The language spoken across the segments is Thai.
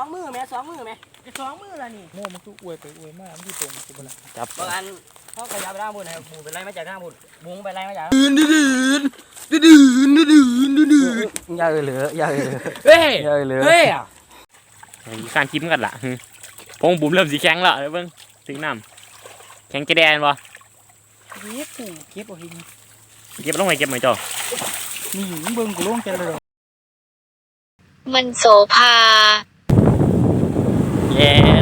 องมือแม่สองมือแม่สองมือละนี่โม่มันคืออวยไปอวยมากมันคือตรงกูบ่ละจับบางอันเขาขยับไปด้านบนนะบูไปไล่มาจากด้านบนบุ้งไปไล่มาจากอย่าเอ่ยเหลืออย่าเอ่ยเหลือเฮ้ยอย่าเอ่ยเหลือเฮ้ยมีการคิมกันละพงบุ๋มเริ่มสีแข็งและเบิ่งถึงน้ำแข็งกระแดนบ่เก็บกูเก็บเอาเองเก็บลงไปเก็บไหมจ้อนี่มึงเบิ่งกูลงกันเลยมันโสภา เ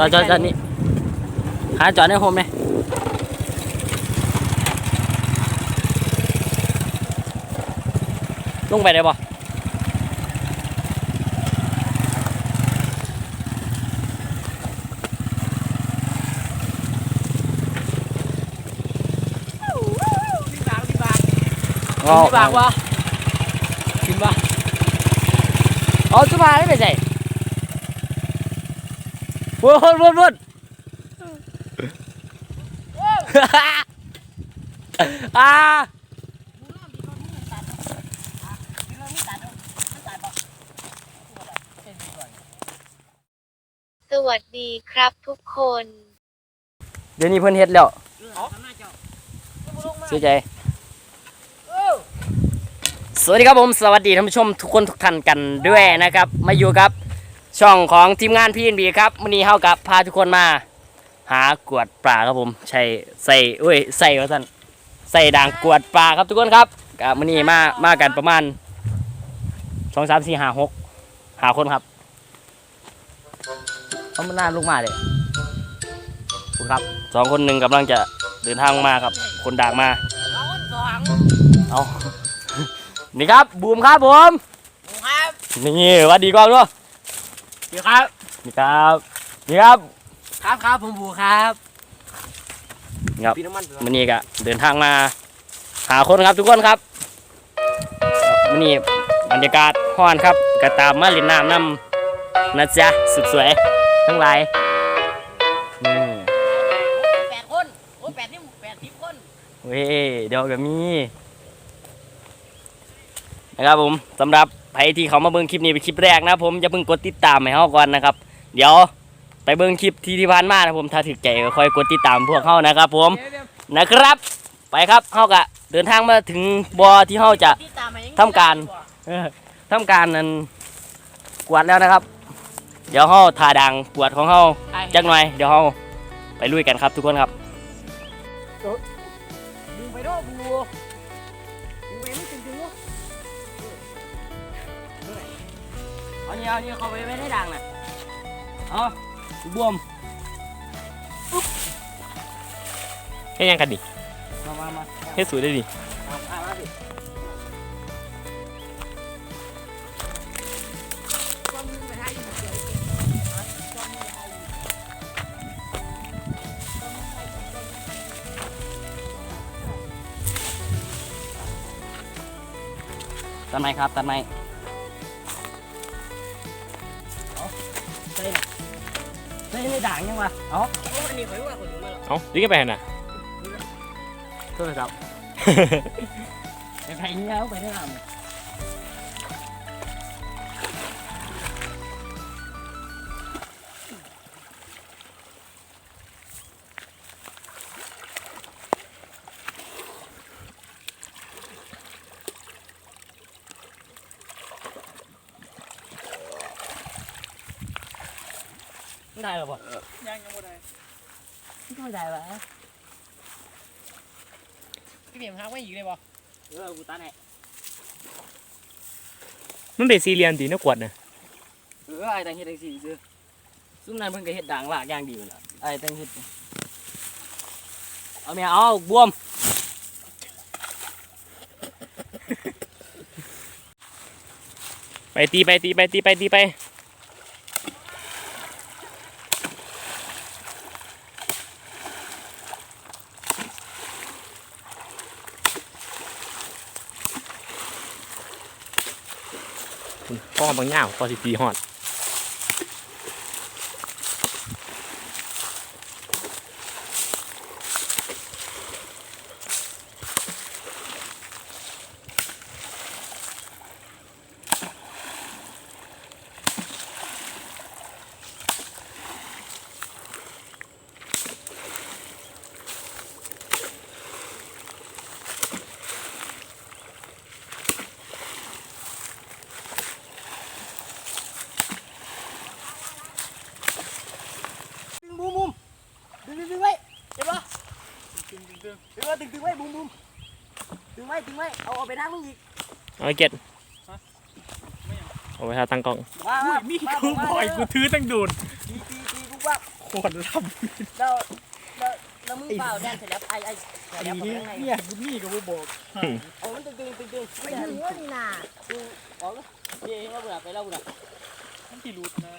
จอดจอดจอดนี่หาจอดในโฮมเลยลงไปได้ปะอ๋อพี่บากวะกินวะเอาสุภาได้ไปใส่ วนวนวนวนอ่าสวัสดีครับทุกคน เดี๋ยวนี้เพิ่นเฮ็ดแล้วเสียใจสวัสดีครับผม สวัสดีท่านผู้ชมทุกคนทุกท่านกันด้วยนะครับ มาอยู่กับ ช่องของทีมงานพี่นบีครับวันนี้เฮากับพาทุกคนมา หากวดปลาครับผมใช้ใส่เอ้ยใส่ว่าท่านใส่ด่างกวดปลาครับทุกคนครับกับวันนี้มามากันประมาณสองสามสี่ห้าหกหาคนครับเขามันน่าลูกมาเลยคุณครับสองคนหนึ่งกำลังจะเดินทางมาครับ คนด่างมาเอาสองเอานี่ครับบูมครับผมครับนี่หวัดดีกล้องด้วยเดี๋ยวครับนี่ครับนี่ครับครับครับผมบูครับครับพี่น้ำมันมันนี่ก็เดินทางมา หาคนครับทุกคนครับมันนี่บรรยากาศห้อนครับก็ตามมาเล่นน้ำน้ำนะจ๊ะสุดสวยทั้งหลายนี่แปดคนโอ้แปดนี่แปดสิบคนเว้ยเดี๋ยวก็มีนะครับผมสำหรับ ใครที่เขามาเบิ่งคลิปนี้เป็นคลิปแรกนะผมอย่าเพิ่งกดติดตามให้เขาก่อนนะครับ เดี๋ยวไปเบิ่งคลิปที่ที่ผ่านมานะผมถ้าถึกใจก็ค่อยกดติดตามพวกเขานะครับ ผมนะครับ ไปครับเขาก็เดินทางมาถึงบอที่เขาจะที่ตามมายังทำการเออทำการนั้นกวาดแล้วนะครับ เดี๋ยวเขาทาดังกวาดของเขาจักหน่อยเดี๋ยวเขาไปลุยกันครับทุกคนครับดึงไปด้วยบูบู เอาเนี่ยเอาเนี่ยเขาไปไม่ได้ดังน่ะเอาบวมเฮ็ดยังกันดิมามามาเฮ็ดสวยได้ดิเอาเอามาสิตัดไม้ครับตัดไม้ ใส่ในด่างยังวะเอาโอ้อัน นี้ข่อยว่าข่อยถึงมาหรอเอ้าดึงกันไปหั่นน่ะโทรศัพท์ใส่เงี้ยเอาไปได้หรอไม่ได้หรอบ่ยังยังบ่ได้ไม่ได้วะพี่เบียมหาไว้อีกเลยบ่เออกูตาไหนมันเป็นสี่เหลี่ยมตีนกกวดน่ะเออไอ้ตังเฮ็ดจังซี่ซื่อซุ่มนั้นเพิ่นก็เฮ็ดด่างลากอย่างดีอยู่ล่ะไอ้ตังเฮ็ดเอาแม่เอาบวมไปตีไปตีไปตีไปตีไป พ่อบางย่าวพอสิปีหอดงบูมบูมดึงดึงดึงไว้เห็นปะดึงดึงดึงดึงดึงดึงไว้บูมบูมดึง ไว้ดึงไว้เอาเอาไปทางมึงอีกเอาไปเก็ตเอาไปทาตั้งกล้องมามามีมากูมาบ่อยกูถือตั้งโดนตีตีตีกูว่าโคตรลำแล้วแล้วแล้วมึงเปล่าแดนเสร็จแล้วไอ้ไอ้เสร็ไอ้จแล้วนี่ข้างในเนี่ยกูมีก็บ่บอกเอามันตึงตึงตึงตึงไม่ถึงว่านี่น่ะตึงออกแล้วเดี๋ยวเราเบื่อไปแล้วเบื่อมันสิหลุดนะ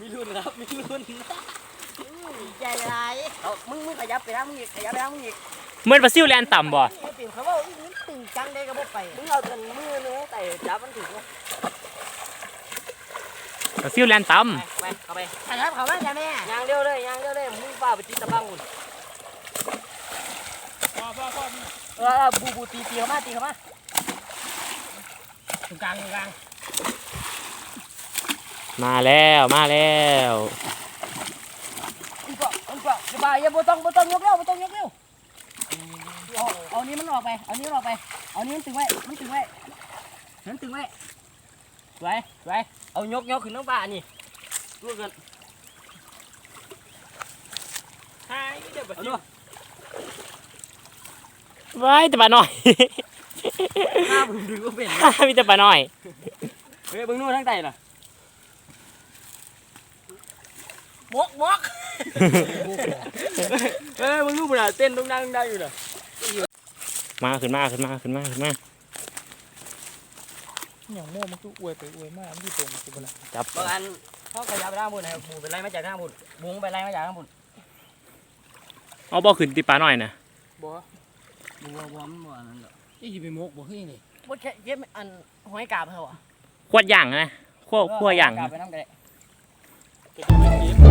มีรุ่นครับมีรุ่นใจร้ายเอามึงมึงขยับไปทางมึงอีกขยับไปทางมึงอีก เมื่อปลาซิวแลนต่ำบ่ไอ้ปิ่มเขาบอกมึงตึงจังได้ก็บ่ไปมึงเอาจนมือเนื้อแต่จับมันถึงปลาซิวแลนต่ไปไปเข้าไปขยับเขาบ้างจ้ะแม่ยางเดียวเลยยางเดียวเลยมึงป้าไปจีตะบังหุ่นพ่อพ่อพ่อมีเออเออบูบูตีตีเขามาตีเขามาตรงกลางตรงกลางำมาแล้วมาแล้วอีกก็อีกก็อย่าบ่าอย่าบ่ต้องบ่ต้องยกเร็วบ่ต้องยกเร็ว เอาเอานี้มันออกไป เอานี้ออกไป เอานี้มันตึงไว้ มันตึงไว้มันตึงไว้ไว้ไว้เอายกยกขึ้นน้องบ้านี่ดูกันหายเดี๋ยวบ่เอาสิดูไว้แต่ปลาน้อยหน้าผมดึงก็เป็นมีแต่ปลาน้อย เฮ้ยบิ่งนู่นทั้งใต้น่ะมกมกเฮ้ยมึงนู่นน่ะเต้นตรงดังไดังอยู่น่ะ มาขึ้นมาขึ้นมาขึ้นมาขึ้นมาอย่างโม่มันก็อวยไปอวยมามันที่ตรงกูบ่ล่ะจับบางอันเขาขยับไปทางบนให้บูไปไล่มาจากทางบนบูไปไล่มาจากทางบนเอาบ่ขึ้นตีปลาน้อยนะบ่บูว่าบ่มันบ่อันนั้นดอกอีสิไปมกบ่คือนี่บ่แค่เย็บอันหอยกาบเขาอะขวดย่างนะขวดขวดย่างกาบไปนำก็ได้ก็ต้องไปเก็บ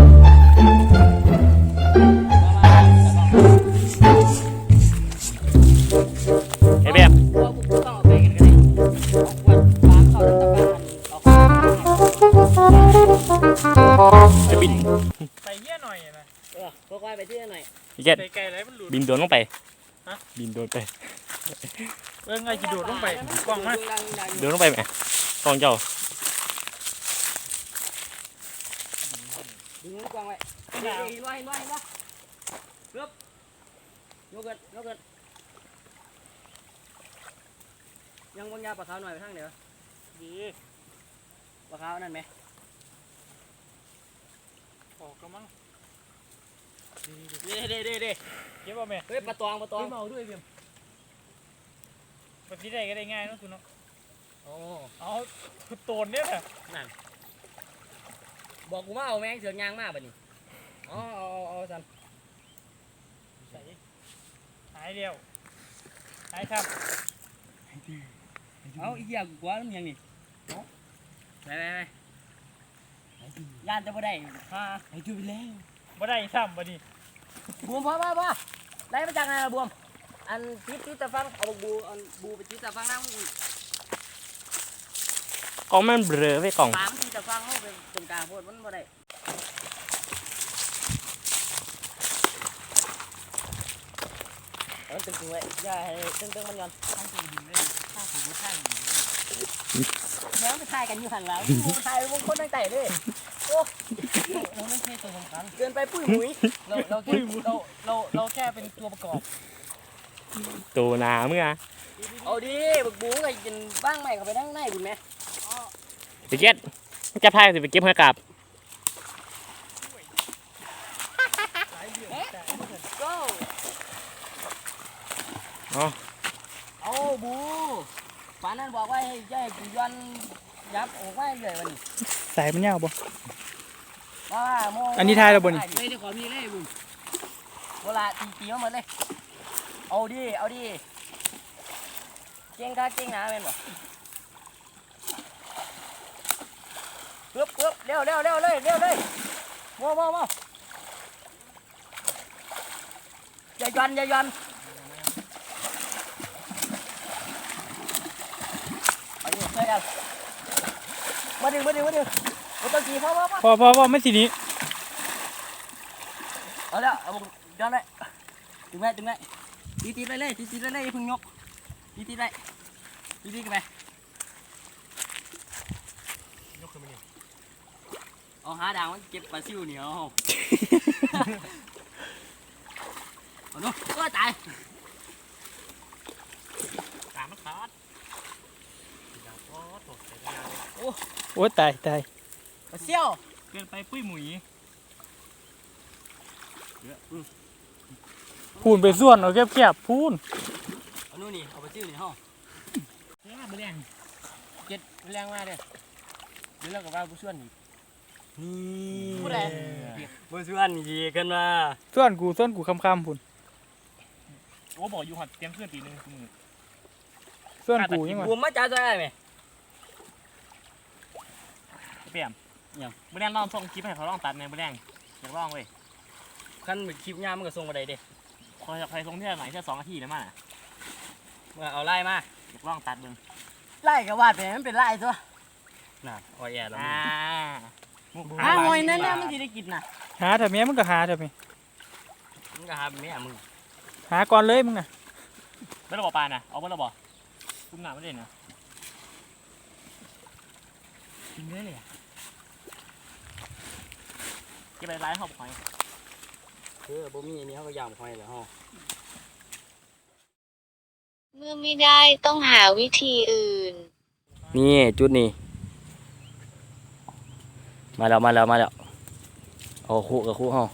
ไอ้แบบว่ากูต้องเอาไปกันก็ได้เอาขวดปลาเข้าตะบ้านเอาเข้าไอ้บินใส่เงี้ยหน่อยนะเออพวกไว้ไปที่หน่อยไอ้เก็ตใส่ไก่ไรมันหลุดบินโดนลงไปฮะบินโดนไปเบิ่งไงสิโดดลงไปกล้องมาดังดังโดนลงไปไหมกองเจ้าดึงกวางไว้เห็นว่าเห็นว่าเห็นว่าเห็นว่าเกือบยกเกินยกเกิน ยังวางยาปลาขาวหน่อยไปทางเดี๋ยวดีปลาขาวนั่นไหมออกก็มั้งเด้เด้เด้เด้เก็บเอาแม่เฮ้ยปลาตองปลาตองเมาด้วยเพียมแบบนี้ได้ก็ได้ง่ายเนาะคุณเนาะโอ้เอาคือโตนเนี่ยแหละบอกกูมาเอาแมงเสือกยางมาบ่นี่อ๋อเอาเอาเอาสันใส่หายเดียวหายครับ เอาอีกอย่างกูกลัว่ามันยังนี่เอาไปไปไปย่านจะบ่ได้ฮ่าไอ้จุ๊บแล้วบ่ได้ซ้ำบ่นี่บวมพ่อพ่อพ่อได้มาจากไหนล่ะบวม อันติดติดตะฟังเอาบักบูอันบูไปติดตะฟังนั่งกองมันเบลอไว้กองปางติดตะฟังเขาเป็นตรงกลางโพดมันบ่ได้เอาตึงๆไว้อย่าให้ตึงๆมันย้อนข้างตึงดิ นเลยข้างผมไม่ข้างแล้วไปถ่ายกันอยู่หันหลังมึงถ่ายมึงคนตั้งแต่เลยโอ้เราไม่ใช่ตัวสำคัญเกินไปปุ้ยหมุยเราเราแค่เราเราเราแค่เป็นตัวประกอบตัวหนาเมื่อเอาดิบึกบูก็กินบ้างใหม่เข้าไปนั่งในบุญไหมไปเก็ตจะพายสิไปเก็บเพื่อกลับ go เอาบู ปานนั้นบอกว่าให้ให้กูย้อนยับออกมาเลยวันนี้สายมันยาวบ่ว่าโมอันนี้ทายแล้วบ่นี่ เลยเดี๋ยวขอมีเลยบุญเวลาตีตีมาหมดเลย เอาดิเอาดิเก่งค่ะเก่งหนาแม่นบ่ปึ๊บปึ๊บเร็วเร็วเร็วเลยเร็วเลยโม่โม่โม่อย่าหย่อนอย่าหย่อนเอาดิช่วยกันมา ดึงมาดึงมาดึงมาตัวกี่พ่อพ่อพ่อพอพอพอไม่ทีนี้เอาแล้วเอาบุกย้อนเลยดึงไว้ดึงไว้ตีตีไปเลยตีตีไปเลยอย่าเพึ่งยกตีตีไปตีตีกันไปเอาหาด่างมันเก็บปลาซิวเหนียวเอาเอาดูก็ตายตามมันขาดโอ้ ตายตายปลาเซี่ยวเกินไปปุ้ยหมุยพูนไปส่วนเอาแคบแคบๆพูนเอานู่นนี่เอาปลาซิวนี่ห้องเนี่ยมาแรงเก็บแรงมากเลยเดี๋ยวเรากับว่าผู้ช่วยนี่ผู้ใดผู้ชวนยีกันมาส่วนกูส่วนกูคำคำๆพูนโอ้บอกอยู่หัดเตรียมเครื่องตีหนึงมือส่วนกูยังไงบูมมาจ้าจ้าได้ไหม เปลี่ยนยังมื่อแรงลองส่งคลิปให้เขาลองตัดในมื่อแรงอยากลองเว้ยขั้นเป็นคลิปยามมันก็ส่งมาได้เด้คอยใครส่งเที่ยวไหนแค่สองนาทีแล้วมามาเอาไล่มาอยากลองตัดเบิ่งไล่ก็วาดไปมันเป็นไล่ตัวน่ะออยแอร์แล้วอ่ามุกหาหอยนั่นเนี่ยมันจะได้กินน่ะหาทำไมมึงก็หาทำไมมึงก็หาแม่มึงหาก่อนเลยมึงน่ะเมื่อเราบอกปลาน่ะเอาเมื่อเราบอกคุ้มหนาไม่ได้นะกินเนื้อเลยเก็บไปไล่เขาบอกหอยเออบ่มีอันนี้เขาก็ยามหอยแล้วฮะเมื่อไม่ได้ต้องหาวิธีอื่น นี่จุดนี้ มาแล้วมาแล้วมาแล้วโอ้คู่กับคู่ห้อง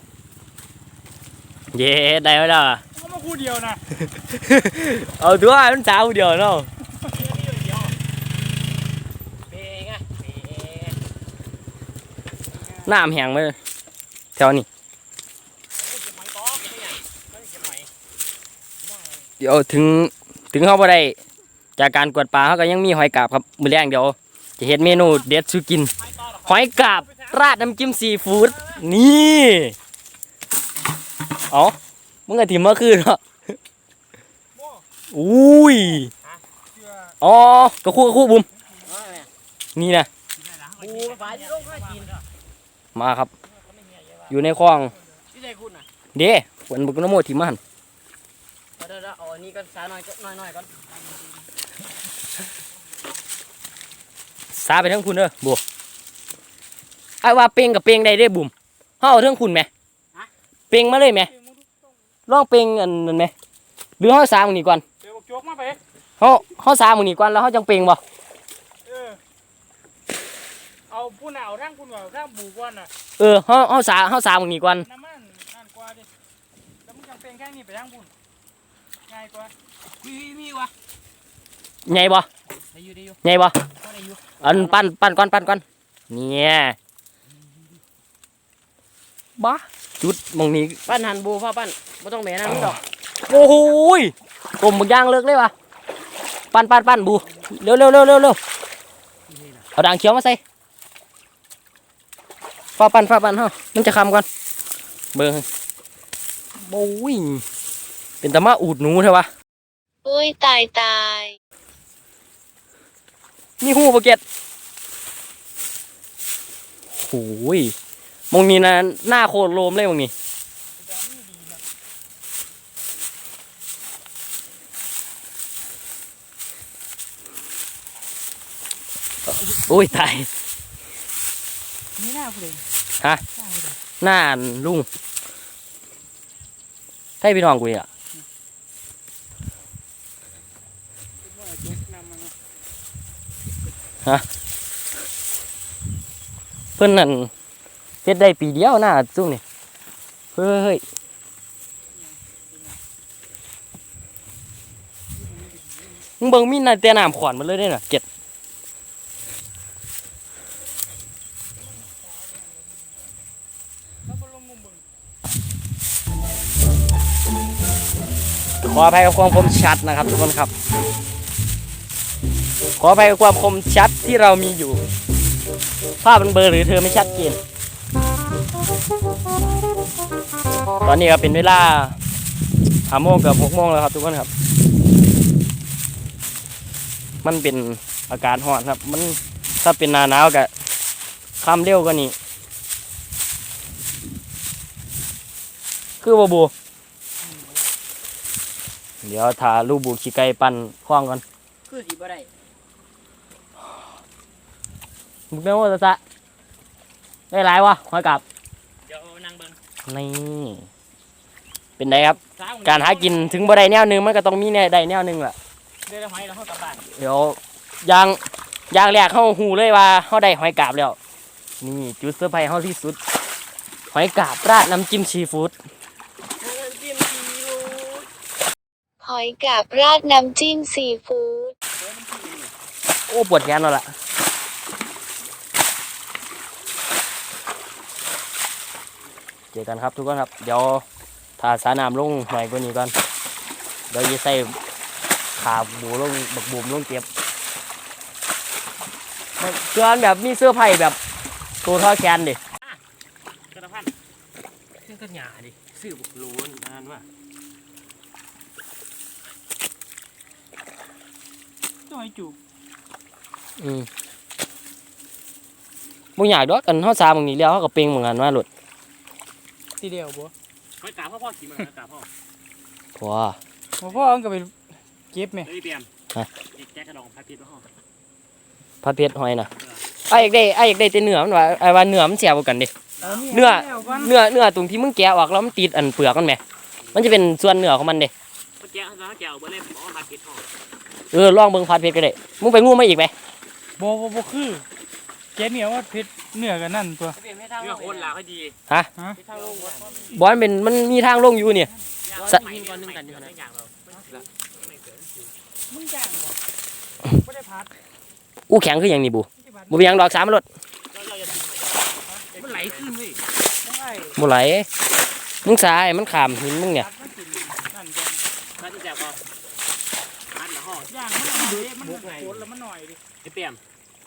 เย้ได้ไหมล่ะก็มาคู่เดียวนะ เอาตัวมันสาวเดียวเนาะเบงอะเบงน้ำแห้งมา แถวนี้เก็บหอยต่อเดี๋ยวถึงถึงเขาบ่ได้จากการกวดปลาเขาก็ยังมีหอยกาบครับมือแรงเดี๋ยว จะเฮ็ดเมนูเด็ดสุกิน หอยกาบราดน้ำจิ้มซีฟู้ดนี่เอ๋อมึงกะถิ่มเมื่อคืนเหรออุ้ยอ๋อกระคู่กระคู่บุมนี่นะมาครับ อยู่ในคลองที่ไหนคุณน่ะเด้ฝนบุกน้ำโมทิมมันเดี๋ยวเดี๋ยวเอาอันนี้ก็สาหน่อยก็หน่อยหน่อยก่อนซาไปทั้งคุณเด้อบัวไอ้ว่าเปงกับเปงได้เด้บุมเฮาเอาเทั้งคุณไหมเปงมาเลยไหมลองเปงอันนั้นไหมหรือเฮาสามึงนี่ก่อนเดี๋ยวบอกโจกมาไปเฮาเฮาสามึงนี่ก่อนแล้วเฮาจังเปงบ่เออ เอาพูนเอาทั้งพูนเอาทั้งบูก่อนน่ะเออเฮาเฮาสาเฮาสามึงนี่ก่อนน้ำมันนั่นกว่าดิแล้วมึงจังเป็นแค่นี้ไปทั้งพูนง่ายกว่ามีมีวะใหญ่บ่ได้อยู่ได้อยู่ใหญ่บ่ก็ได้อยู่อันปั้นปั้นก่อนปั้นก่อนเนี่ยบ้าจุดหมองนี้ปั้นหันบูพ่อปั้นไม่ต้องแม่นั่นดอกโอ้โหยกลมบางอย่างเลิกเลยวะปั้นปั้นปั้นบูเร็วเร็วเร็วเร็วเร็วเอาด่างเขียวมาใส่ ฟ้าปั้นฟ้าปั้นเฮามันจะคำก่อน เบิ่งโอ้ยเป็นตะมาอูดหนูเถอะวะอุ้ยตายตายนี่หูโปเกตโอ้ยมองนี้นะหน้าโคตรโลมเลยมองนี้โอ้ยตาย นี่หน้าผู้เล่นฮะหน้าผู้เล่นหน้าลุงใช่พี่น้องกูเนี่ยว่าจุกนำมาเนาะเพิ่นนั่นเฮ็ดได้ปีเดียวหน้าซุ่มนี่เฮ้ยเฮ้ยมึงเบิ่งมีน่ะแต่น้ำขวานมันเลยได้น่ะเจ็ด ออภัยกับความคมชัดนะครับ ทุกคนครับ ขออภัยกับความคมชัดที่เรามีอยู่ ภาพมันเบลอหรือเธอไม่ชัดเจนตอนนี้ก็เป็นเวลาห้าโมงกับหกโมงแล้วครับ ทุกคนครับ มันเป็นอากาศร้อนครับ มันถ้าเป็นหนาหนาวก็ค่ำเร็วกว่านี้ คือบบู เดี๋ยวถาลูกบูขี้ไก่ปั่นคล้องก่อนคือสิบ่ได้มึงเนื้อว่าจะได้หลายวะหอยกับเดี๋ยวนั่งเบิ่งนี่เป็นไงครับ การหากินถึงบ่ได้แนวหนึงมันก็ต้องมีแนวใดแนวหนึงล่ะได้แล้วหอยแล้วเฮากลับบ้านเดี๋ยวอย่างอย่างแรกเขาหูเลยว่าเขาได้หอยกาบแล้ว นี่จุดเซอร์ไพรส์เขาที่สุด หอยกาบราดน้ำจิ้มซีฟู้ด หอยกาบราดน้ำจิ้มซีฟู้ด โอ้ปวดแขนแล้วล่ะเจอกันครับทุกคนครับ เดี๋ยวถ้าสาน้ำลงหน่อยกว่านี้ก่อน เดี๋ยวจะใส่ขาบูลงบักบูมลงเก็บมันเกินแบบมีเสื้อไผ่แบบตัวเท่อแขนดิกระพันเสื้อกันหยาดิซื้อบุกรูนนั่นว่า ต้องให้จุกอืมบ่อยากดอกกันเฮาสามบางนี้แล้วเฮาก็เป่งเหมือนกันว่าหลุดทีเดียวบ่หอยกาบพ่อพ่อขี่มาหอยกาบพ่อพอบ่พ่อเอาก็ไปเก็บแม่เฮ้ยเปียมฮะอีกแจ๊กกระดองพัดพิษพ่อพัดเพชรหอยน่ะไอ้ายอยากได้ไอ้ายอยากได้แต่เนื้อมันว่าไอ้ว่าเนื้อมันแซ่บกว่ากันดิเอามีเนื้อแล้วก่อนเนื้อเนื้อตรงที่มึงแกะออกแล้วมันติดอันเปลือกมันแหมมันจะเป็นส่วนเนื้อของมันเด้เมื่อกี้แล้วแกเอาเบอร์เล่มบอกว่าพัดพิษพ่อ เออลองเบิ่งพัดเพชรก็ได้มึงไปงูมาอีกไหมบ่บ่บ่คือแกเนี่ยว่าเผ็ดเนื้อกันนั่นตัวเนื้อโคนลาก็ดีบอลเป็นมันมีทางลงอยู่เนี่ยสะยิงก่อนนึงกันอยู่นะอย่างเรามึงจ้างบ่บ่ได้พัดอู้แข็งคืออย่างนี้บูบูเป็นหยังดอกสามรถมันไหลขึ้นเว้ยได้บูไหลมึงสายมันขามหินมึงเนี่ย ย่างมันหน่อยดิมันโคตรแล้วมันหน่อยดิไอ้เปียม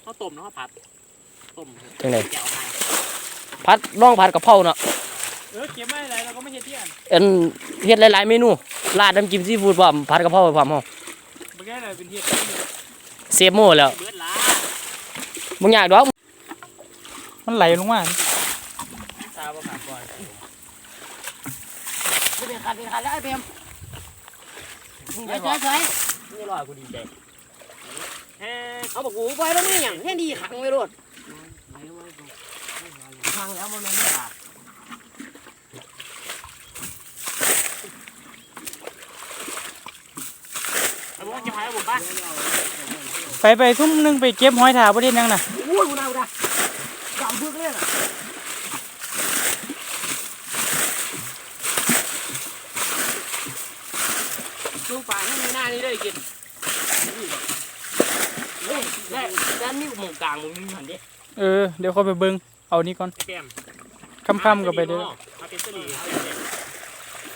เขาต้มแล้วเขาผัดต้มจังไดแกะออกมาพัดล่องพัดกับเพราเนาะเออเก็บไม่อะไรเราก็ไม่เฮ็ดที่อันอันเฮ็ดหลายๆเมนูราดน้ำจิ้มซีฟู้ดพร้อมผัดกะเพราพร้อมเฮาบ่แก่เลยเป็นเฮ็ดเซฟโม่แล้วเบิร์ดล้ามึงอยากดอกมันไหลลงมาตาบ่ขาดก่อนบ่เป็นขาดเป็นขาดแล้วไอ้เพียมมึงเฉ ได้ยบ่เฉยมึงได้รอกูดีใจเฮ้ยเอาบอกกูปล่อยแล้วนี่หยังแค่ดีขังไว้รถขังแล้วมันไม่ขาดเอาบอกว่าจะพาไปบุกบ้านไปไปทุ่มหนึงไปเก็บหอยถาบ่ได้ยังน่ะ อุ้ยกูดาวกูดาวจำพึกเลยน่ะลูกป่าให้มีหน้านี่ได้กิน เฮ้ยได้ด้านนี้ หมู่กลางมึงหันดิเออ เดี๋ยวเขาไปเบิ่งเอานี่ก่อนไอ้เปียมค่ำๆก็ไปเด้อมาเป็นสลี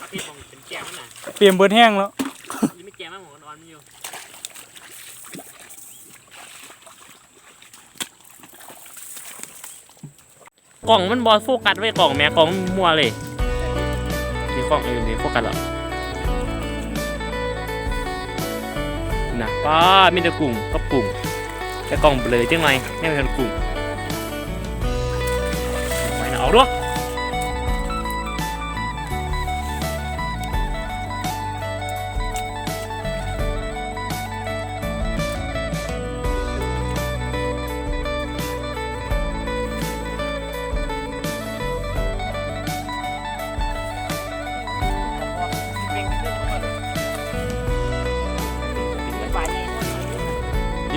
มาเป็นของเป็นแก้วน่ะเปลี่ยนเบิดแห้งแล้วยังไม่แก้มากของนอนมันอยู่กล่องมันบอลโฟกัสไว้กล่องแม่กล่องมัวเลยนี่กล่องเออนี่โฟกัสเหรอนะป้ามีแต่กลุ่มกับกลุ่ม แต่กล่องเบลอจั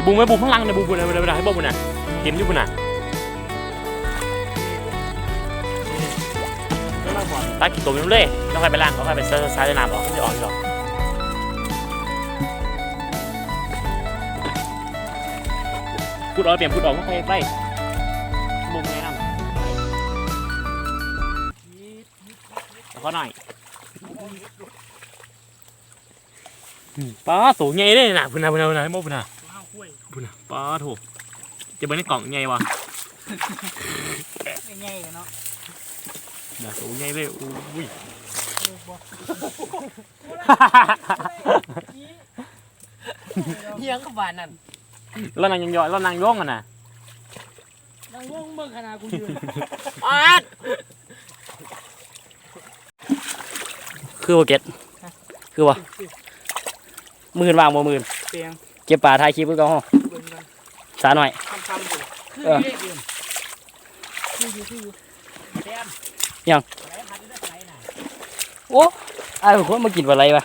อาด้วยอีบูมไว้บูมข้างล่างนะบูมบูมนะบูมนะให้บูมนะเห็นอยู่บุญนะตัดกี่ตัวไปเลยแล้วค่อยไปล่างแล้วค่อยไปเซอร์ซ้ายน้ำออกจะออกหรออกพูดออกเปลี่ยนพูดออกก็ค่อยไปบูมไงน้ำแล้วก็หน่อยป้าสูงไงเลยนะพุนนะพุ่นนะพุ่นนะให้โมพุ่นนะข้าวคุ้ยพุ่นนะป้าถูกจะเป็นในกล่องไงวะง่ายๆเนาะน่าสูงไงเลยอุ้ยเฮียงกับบานนั่นแล้วนางยังย่อยแล้วนางย่องอะนะนางว่องเบิ่งขนาดกูยืนอาดคือบ่เก็ตคือบ่หมื่นวางบ่หมื่นเปียงเก็บปลาถ่ายคลิปไว้ก่อนเฮาเบิ่งกันสาหน่อย คำคำอยู่คืออออยู่ได้เดืนคืออยู่คืออยู่แต้มยังไหนพัดได้ไหนน่ะโอ้ไอ้ายคนมากินปลาไหลปะ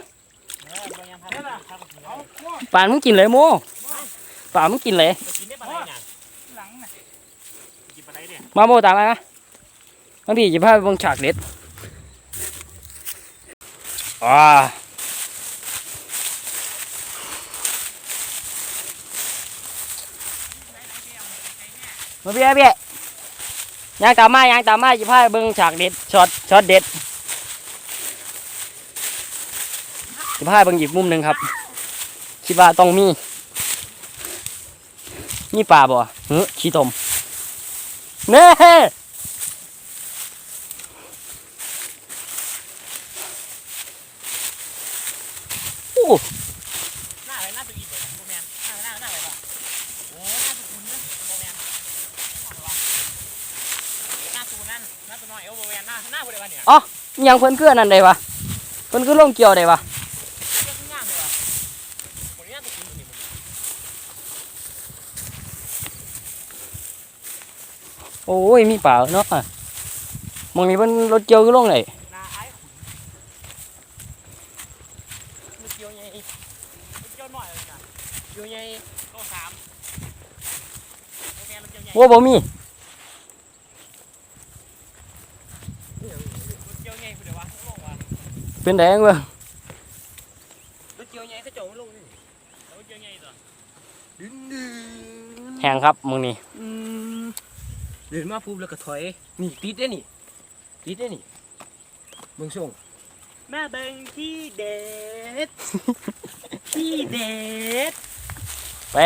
เออบ่ยังพัดได้ล่ะเอาว้าปลามึงกินเลยโมปลามึงกินเลยไปกินได้ปลาไหลน่ะหลังน่ะกินปลาไหลเนี่ยมาโมตามมานะบางทีจะพาไปเบิ่งฉากเด็ดอ่า มาเบี้ยเบี้ยยางตามมายางตามมาจีพาไปเบิ้งฉากเด็ดช็อตช็อตเด็ดจีพาไปเบิ้งอีกมุมหนึ่งครับ คิดว่าต้องมีนี่ปลาบ่เฮ้ยขี้ตมเน่ ยังเพิ่นเกลือนั่นได้ปะเพิ่นคือลงเกี่ยวได้ปะโอ้ยมีเป่าเนาะมองนี้เพิ่นรถเกี่ยวคือลงไหนว่าบ่มี เป็นแดงเว้ยรถเกี่ยวใหญ่เขาเจาะไม่ลงนี่ลูกเกียวใหญ่ตัวดึงดึงแห้งครับมองนี้อืมเดินมาปุ๊บแล้วก็ถอยนี่ติดได้นี่ติดได้นี่เบิ่งส่งแม่เบิ่งที่เด็ดที่เด็ดไป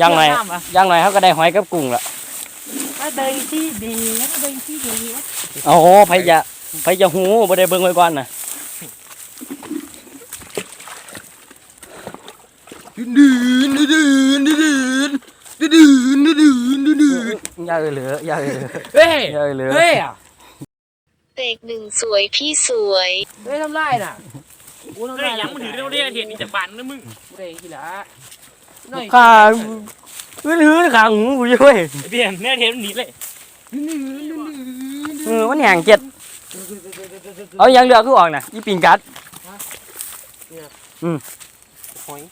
ย่างหน่อยย่างหน่อยเขาก็ได้หอยกับกุ้งละแม่เบิ่งที่เด็ดแม่เบิ่งที่เด็ดโอ้โหไผจะ ไผจะหูบ่ได้เบิ่งไว้ก่อนน่ะดึงดึงดึงดึงดึงดึงดึงดึงดึงดึงดึงอย่าเอ่ยเหลืออย่าเอ่ยเหลือเฮ้ยอย่าเอ่ยเหลือเฮ้ยอะเตกหนึ่งสวยพี่สวยเฮ้ยทำไรน่ะโอ้ทำไรยังมึงถือเรื่องเรียกเทียนนี่จะปั่นนะมึงกูได้กี่ละหน่อยข้าอื้อหือข้างหูกูอยู่เว้ยเปลี่ยนเนี่ยเทียนหนีเลยดึงดึงดึงดึงเออมันแห้งเจ็ด เอายังเหลือคือออกน่ะอีปิงกัดหอย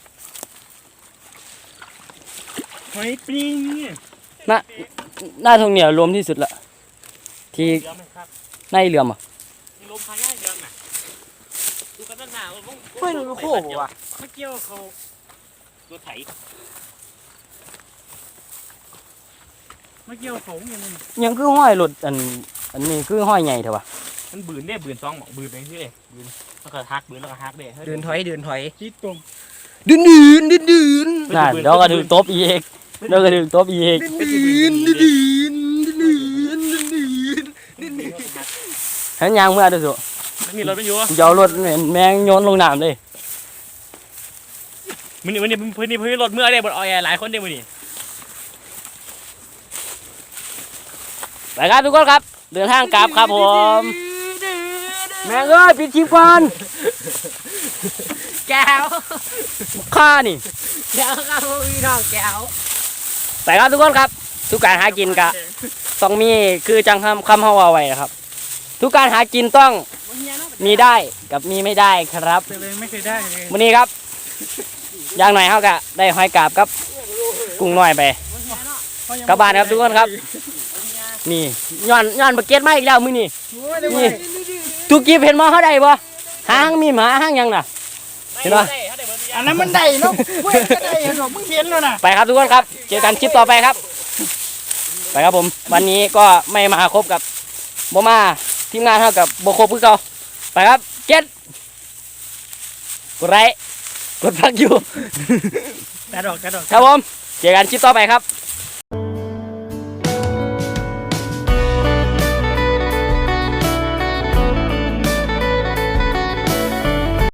หอยปลิงหน้าทงเหนียวรวมที่สุดละที่เดี๋ยวมันครับในเรือมอะมีลมพาย่าเดินน่ะดูกันตั้งนานลงเฮ้ยดูโค้งว่ะเมื่อกี้เขารถไถเมื่อกี้เขาอย่างนึงยังคือห้อยหลุดอันอันนี้คือห้อยใหญ่เถอะวะ มันบืนได้บืนสองหมองบืนไปที่เลยบืนแล้วก็ฮักบืนแล้วก็ฮักเด้เดินถอยเดินถอยจิตตรงเดินดินเดินดินนั่นเดี๋ยวก็ดึงตบอีกเดี๋ยวก็ดึงตบอีกเดินดินเดินดินเดินดืนเดินดืนเดินดืนหันยางเมื่อเดี๋ยวสุไม่มีรถไม่อยู่อะเดี๋ยวรถเหม็นแมงโยนลงน้ำเลยมันนี่มันนี่พื้นนี่พื้นรถเมื่อได้บนออยหลายคนได้มันนี่ไปครับทุกคนครับ เดินทางกลับครับผม แม่งเอ้ยปิดคลิปก่อนแก้วข้านี่ แก้วครับพี่น้องแก้วไปครับทุกคนครับ ทุกการหากินกะต้องมีคือจังคำคำเฮาเอาไว้นะครับ ทุกการหากินต้องมีได้กับมีไม่ได้ครับเลยไม่เคยได้เลยวันนี้ครับอย่างหน่อยเขาก็ได้หอยกาบกับกุ้งน้อยไปกลับบ้านครับทุกคนครับ นี่ย้อนย้อนบะเก็ตมาอีกแล้วมื้อนี้นี่ ทุกกีบเห็นมาเขาได้บ่หางมีหมาหางหยังน่ะ เห็นปะ อันนั้นมันได้เนาะเว้ยก็ได้เนาะมึงเห็นแล้วนะ ไปครับทุกคนครับ เจอกันคลิปต่อไปครับ ไปครับผม วันนี้ก็ไม่มาครบกับโบมาทีมงานเท่ากับโบครบคือเก่าไปครับเจ็ดกดไลค์กดพักอยู่ กระดอกกระดอก ครับผม เจอกันคลิปต่อไปครับ